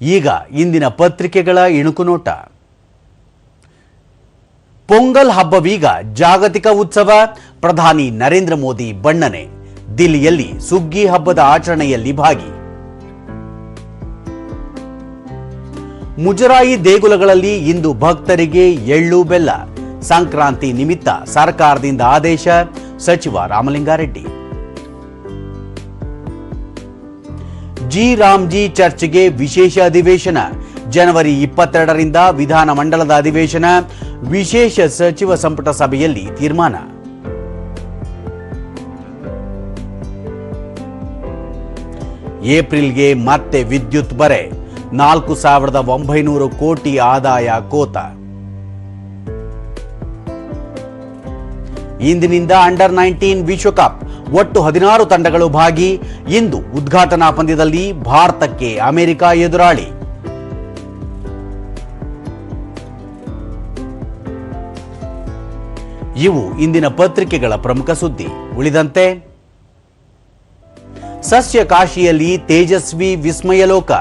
ಈಗ ಇಂದಿನ ಪತ್ರಿಕೆಗಳ ಇಣುಕು ನೋಟ ಪೊಂಗಲ್ ಹಬ್ಬವೀಗ ಜಾಗತಿಕ ಉತ್ಸವ, ಪ್ರಧಾನಿ ನರೇಂದ್ರ ಮೋದಿ ಬಣ್ಣನೆ, ದಿಲ್ಲಿಯಲ್ಲಿ ಸುಗ್ಗಿ ಹಬ್ಬದ ಆಚರಣೆಯಲ್ಲಿ ಭಾಗಿ. ಮುಜರಾಯಿ ದೇಗುಲಗಳಲ್ಲಿ ಇಂದು ಭಕ್ತರಿಗೆ ಎಳ್ಳು ಬೆಲ್ಲ, ಸಂಕ್ರಾಂತಿ ನಿಮಿತ್ತ ಸರ್ಕಾರದಿಂದ ಆದೇಶ, ಸಚಿವ ರಾಮಲಿಂಗಾರೆಡ್ಡಿ. ಜಿ ರಾಮ್ಜಿ ಚರ್ಚ್ಗೆ ವಿಶೇಷ ಅಧಿವೇಶನ. ಜನವರಿ ಇಪ್ಪತ್ತೆರಡರಿಂದ ವಿಧಾನಮಂಡಲದ ಅಧಿವೇಶನ, ವಿಶೇಷ ಸಚಿವ ಸಂಪುಟ ಸಭೆಯಲ್ಲಿ ತೀರ್ಮಾನ. ಏಪ್ರಿಲ್ಗೆ ಮತ್ತೆ ವಿದ್ಯುತ್ ಬರೆ, ನಾಲ್ಕು ಸಾವಿರದ ಒಂಬೈನೂರು ಕೋಟಿ ಆದಾಯ ಕೋತ. ಇಂದಿನಿಂದ ಅಂಡರ್ ನೈನ್ಟೀನ್ ವಿಶ್ವಕಪ್. ಒಟ್ಟು ಹದಿನಾರು ತಂಡಗಳು ಭಾಗಿ ಇಂದು ಉದ್ಘಾಟನಾ ಪಂದ್ಯದಲ್ಲಿ ಭಾರತಕ್ಕೆ ಅಮೆರಿಕ ಎದುರಾಳಿ. ಇವು ಇಂದಿನ ಪತ್ರಿಕೆಗಳ ಪ್ರಮುಖ ಸುದ್ದಿ. ಉಳಿದಂತೆ, ಸಸ್ಯ ಕಾಶಿಯಲ್ಲಿ ತೇಜಸ್ವಿ ವಿಸ್ಮಯಲೋಕ.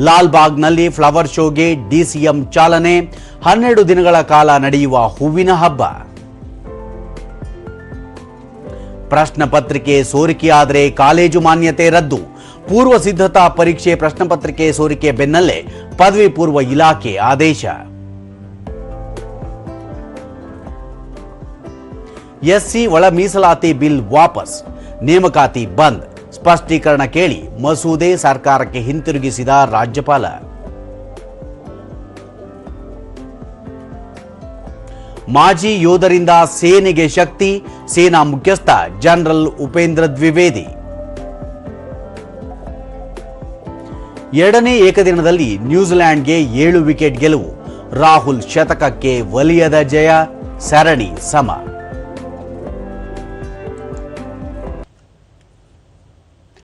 ಲಾಲ್ಬಾಗ್ನಲ್ಲಿ ಫ್ಲವರ್ ಶೋಗೆ ಡಿಸಿಎಂ ಚಾಲನೆ. ಹನ್ನೆರಡು ದಿನಗಳ ಕಾಲ ನಡೆಯುವ ಹೂವಿನ ಹಬ್ಬ. ಪ್ರಶ್ನ ಪತ್ರಿಕೆ ಸೋರಿಕೆಯಾದರೆ ಕಾಲೇಜು ಮಾನ್ಯತೆ ರದ್ದು. ಪೂರ್ವ ಸಿದ್ಧತಾ ಪರೀಕ್ಷೆ ಪ್ರಶ್ನೆ ಪತ್ರಿಕೆ ಸೋರಿಕೆ ಬೆನ್ನಲ್ಲೇ ಪದವಿ ಪೂರ್ವ ಇಲಾಖೆ ಆದೇಶ. ಎಸ್ಸಿ ಒಳ ಮೀಸಲಾತಿ ಬಿಲ್ ವಾಪಸ್. ನೇಮಕಾತಿ ಬಂದ್. ಸ್ಪಷ್ಟೀಕರಣ ಕೇಳಿ ಮಸೂದೆ ಸರ್ಕಾರಕ್ಕೆ ಹಿಂತಿರುಗಿಸಿದ ರಾಜ್ಯಪಾಲ. ಮಾಜಿ ಯೋಧರಿಂದ ಸೇನೆಗೆ ಶಕ್ತಿ, ಸೇನಾ ಮುಖ್ಯಸ್ಥ ಜನರಲ್ ಉಪೇಂದ್ರ ದ್ವಿವೇದಿ. ಎರಡನೇ ಏಕದಿನದಲ್ಲಿ ನ್ಯೂಜಿಲೆಂಡ್ಗೆ ಏಳು ವಿಕೆಟ್ ಗೆಲುವು. ರಾಹುಲ್ ಶತಕಕ್ಕೆ ವಲಿಯದ ಜಯ, ಸರಣಿ ಸಮ.